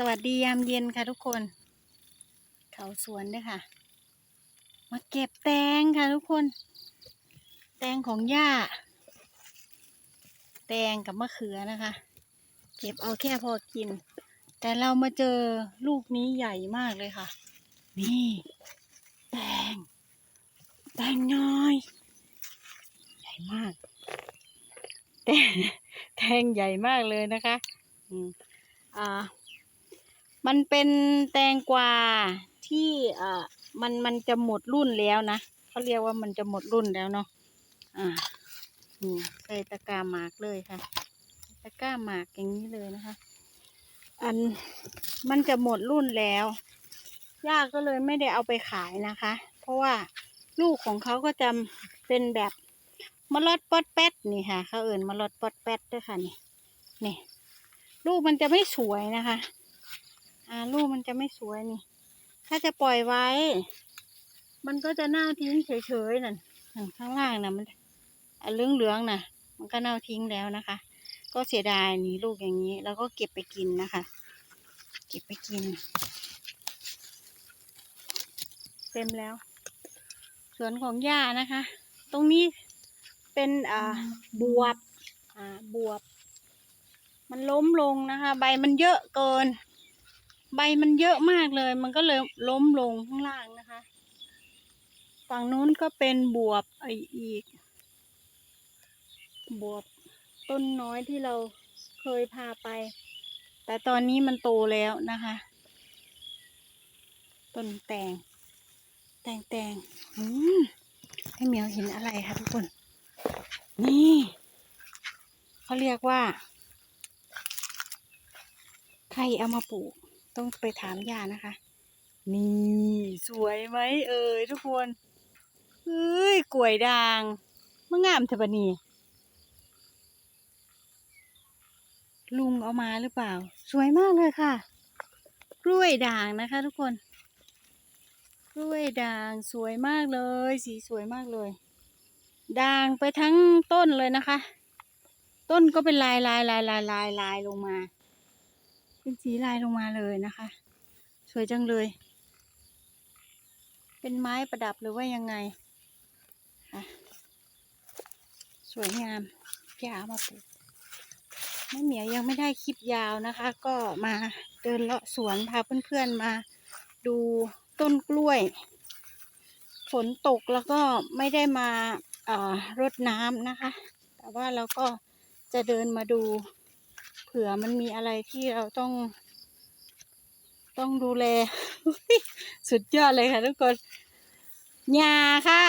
สวัสดียามเย็นค่ะทุกคน เขาสวนด้วยค่ะ มาเก็บแตงค่ะทุกคน แตงของย่า แตงกับมะเขือนะคะ เก็บเอาแค่พอกิน แต่เรามาเจอลูกนี้ใหญ่มากเลยค่ะ นี่ แตง แตงน้อย ใหญ่มาก แตงแตงใหญ่มากเลยนะคะ อืมอ่า มันเป็นแตงกวาที่เอ่ามันมันจะหมดรุ่นแล้วนะเขาเรียกว่ามันจะหมดรุ่นแล้วเนาะอ่านี่ใส่ตะกร้าหมากเลยค่ะ ตะกร้าหมากอย่างนี้เลยนะคะ อันมันจะหมดรุ่นแล้วย่าก็เลยไม่ได้เอาไปขายนะคะ เพราะว่าลูกของเขาก็จะเป็นแบบมะลอดปอดแป๊ดนี่ค่ะเขาเอิ่นมะลอดปอดแป๊ดด้วยค่ะนี่นี่ ลูกมันจะไม่สวยนะคะ อ่าลูกมันจะไม่สวยนี่ ถ้าจะปล่อยไว้ มันก็จะเน่าทิ้งเฉยๆนั่นนั่นข้างล่างนะมันอันเหลืองๆน่ะมันก็เน่าทิ้งแล้วนะคะ ก็เสียดายนี่ลูกอย่างนี้ แล้วก็เก็บไปกินนะคะ เก็บไปกิน เต็มแล้ว สวนของย่านะคะ ตรงนี้เป็นอ่าบวบอ่าบวบ มันล้มลงนะคะ ใบมันเยอะเกิน ใบมันเยอะมากเลย มันก็เลยล้มลงข้างล่างนะคะ ฝั่งนู้นก็เป็นบวบไออีก บวบต้นน้อยที่เราเคยพาไป แต่ตอนนี้มันโตแล้วนะคะ ต้นแตง แตงแตงอืมให้เหมียวเห็นอะไรคะทุกคน นี่เขาเรียกว่า ใครเอามาปลูก ต้องไปถามย่านะคะ นี่สวยไหมเอ่ยทุกคนเฮ้ยกล้วยด่างมะงามเถอะบนีลุงเอามาหรือเปล่า สวยมากเลยค่ะ กล้วยด่างนะคะ ทุกคน กล้วยด่างสวยมากเลย สีสวยมากเลย ด่างไปทั้งต้นเลยนะคะ ต้นก็เป็นลายลายลายลายลายลายลงมา เป็นสีลายลงมาเลยนะคะ สวยจังเลย เป็นไม้ประดับหรือว่ายังไงค่ะสวยงามยาวมาปลูกแม่เหมียวยังไม่ได้คลิปยาวนะคะ ก็มาเดินเลาะสวนพาเพื่อนๆมาดูต้นกล้วย ฝนตกแล้วก็ไม่ได้มาอ่ารดน้ำนะคะ แต่ว่าเราก็จะเดินมาดู ผื่อมันมีอะไรที่เราต้อง ต้องดูแล สุดยอดเลยค่ะทุกคนหญ้าค่ะ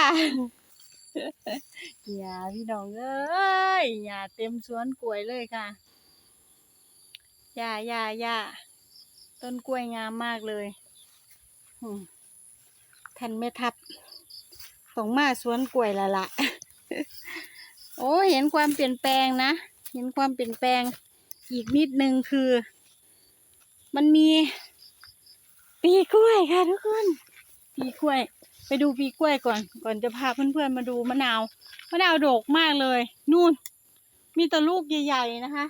หญ้าพี่น้องเอ้ยหญ้าเต็มสวนกล้วยเลยค่ะหญ้าหญ้าหญ้าต้นกล้วยงามมากเลยท่านแม่ทับส่งมาสวนกล้วยละละ โอ้เห็นความเปลี่ยนแปลงนะ เห็นความเปลี่ยนแปลง อีกนิดนึงคือ มันมีปีกล้วยค่ะทุกคนปีกล้วย ไปดูปีกล้วยก่อน ก่อนจะพาเพื่อนๆมาดูมะนาวมะนาวโดกมากเลย นู่น มีแต่ลูกใหญ่ๆนะคะ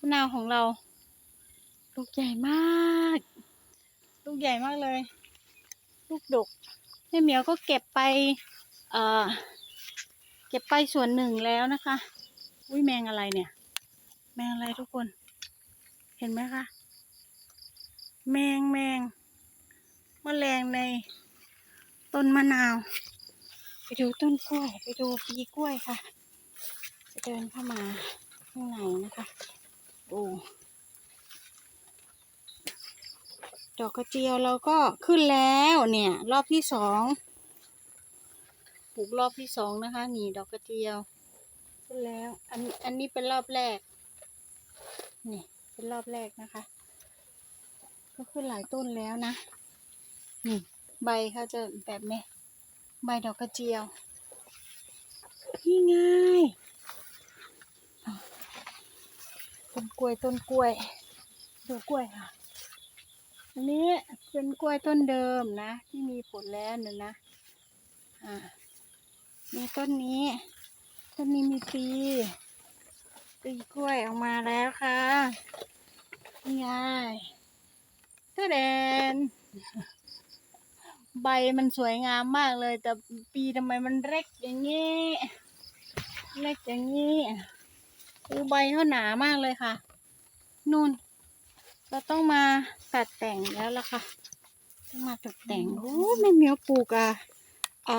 มะนาวของเรา ลูกใหญ่มาก ลูกใหญ่มากเลย ลูกดกแม่เหมียวก็เก็บไป เอ่อ เก็บไปส่วนหนึ่งแล้วนะคะ อุ้ยแมงอะไรเนี่ย แมงอะไรทุกคน เห็นไหมคะ แมงแมงมแมลงในต้นมะนาว ไปดูต้นกล้วย ไปดูปีกล้วยค่ะ จะเดินเข้ามาข้างในนะคะโอ้ดอกกระเจียวเราก็ขึ้นแล้วเนี่ย รอบที่สองปลูกรอบที่สองนะคะ นี่ดอกกระเจียว ขึ้นแล้ว อันอันนี้เป็นรอบแรก นี่เป็นรอบแรกนะคะ ก็ขึ้นหลายต้นแล้วนะ นี่ ใบเขาจะแบบนี้ ใบดอกกระเจียว นี่ไงอ้าวต้นกล้วยต้นกล้วย ดูกล้วยค่ะ อันนี้เป็นกล้วยต้นเดิมนะ ที่มีผลแล้วหนึ่งนะ อ่า มีต้นนี้ ต้นนี้มีปี ปีกล้วยออกมาแล้วค่ะนี่ไงเท่าแดนใบมันสวยงามมากเลย แต่ปีทำไมมันเล็กอย่างนี้เล็กอย่างนี้คือใบเขาหนามากเลยค่ะ นู่น เราต้องมาตัดแต่งแล้วล่ะค่ะ ต้องมาตัดแต่ง โอ้แม่มีวปลูกอะไอ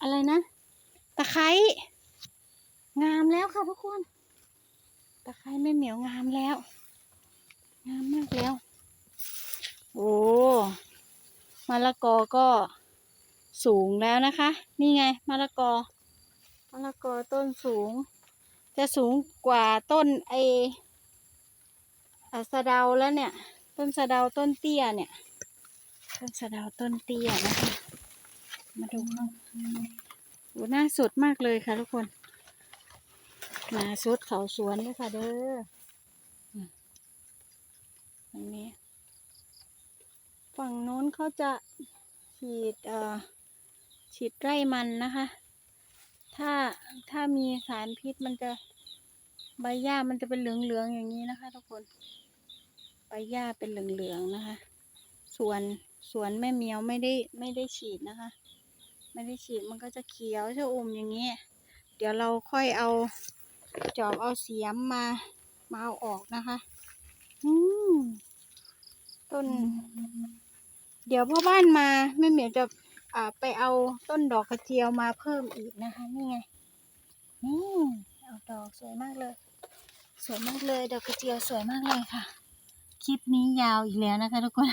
อะไรนะ ตะไคร้งามแล้วค่ะทุกคนะไคร้แม่เหมียวงามแล้ว งามมากแล้ว โอ้มะละกอก็สูงแล้วนะคะ นี่ไงมะละกอมะละกอต้นสูง จะสูงกว่าต้นไออะสะเดาแล้วเนี่ย ต้นสะเดาต้นเตี้ยเนี่ย ต้นสะเดาต้นเตี้ยนะคะ มาดูข้างโอ้หน้าสดมากเลยค่ะทุกคน หน้าสดเขาสวนเลยค่ะเด้ออืมอันนี้ ฝั่งโน้นเขาจะฉีดเอ่อฉีดไร่มันนะคะ ถ้าถ้ามีสารพิษมันจะใบหญ้ามันจะเป็นเหลืองๆอย่างนี้นะคะ ทุกคน ใบหญ้าเป็นเหลืองๆนะคะ ส่วนสวนแม่เมียวไม่ได้ไม่ได้ฉีดนะคะ ไม่ได้ฉีดมันก็จะเขียวชะอุ่มอย่างนี้ เดี๋ยวเราค่อยเอา จอบเอาเสียมมา มาเอาออกนะคะ อืมต้น เดี๋ยวพ่อบ้านมาแม่เหมียวจะอ่าไปเอาต้นดอกกระเจียวมาเพิ่มอีกนะคะ นี่ไง นี่เอาดอกสวยมากเลย สวยมากเลย ดอกกระเจียวสวยมากเลยค่ะ คลิปนี้ยาวอีกแล้วนะคะทุกคน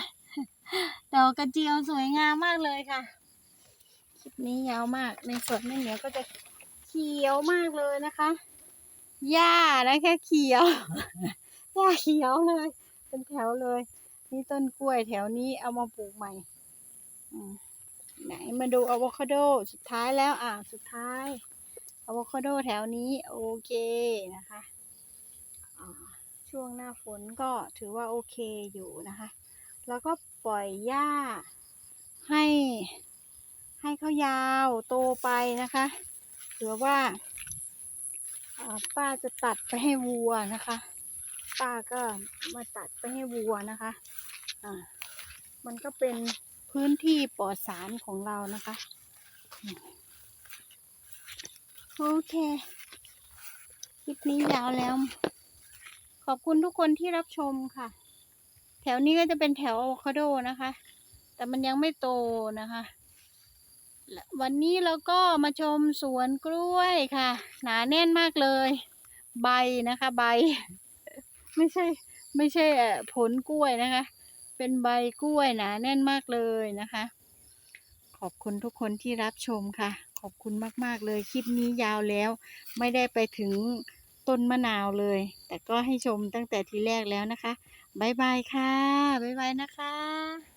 ดอกกระเจียวสวยงามมากเลยค่ะ คลิปนี้ยาวมาก ในสวนแม่เหมียวก็จะเขียวมากเลยนะคะ หญ้านะแค่เขียวหญ้าเขียวเลย เป็นแถวเลย นี่ต้นกล้วยแถวนี้เอามาปลูกใหม่ไหนมาดูอะโวคาโดสุดท้ายแล้วอะสุดท้ายอะโวคาโดแถวนี้โอเคนะคะช่วงหน้าฝนก็ถือว่าโอเคอยู่นะคะ แล้วก็ปล่อยหญ้าให้ให้เขายาวโตไปนะคะ หรือว่า ป้าจะตัดไปให้วัวนะคะ ป้าก็มาตัดไปให้วัวนะคะอ่ามันก็เป็นพื้นที่ปลอดสารของเรานะคะ โอเค คลิปนี้ยาวแล้ว ขอบคุณทุกคนที่รับชมค่ะ แถวนี้ก็จะเป็นแถวอะโวคาโดนะคะ แต่มันยังไม่โตนะคะ วันนี้เราก็มาชมสวนกล้วยค่ะ หนาแน่นมากเลย ใบนะคะ ใบ ไม่ใช่ ไม่ใช่ผลกล้วยนะคะ เป็นใบกล้วยหนาแน่นมากเลยนะคะ ขอบคุณทุกคนที่รับชมค่ะ ขอบคุณมาก ๆ เลยคลิปนี้ยาวแล้ว ไม่ได้ไปถึงต้นมะนาวเลย แต่ก็ให้ชมตั้งแต่ทีแรกแล้วนะคะบ๊ายบายค่ะบ๊ายบายนะคะ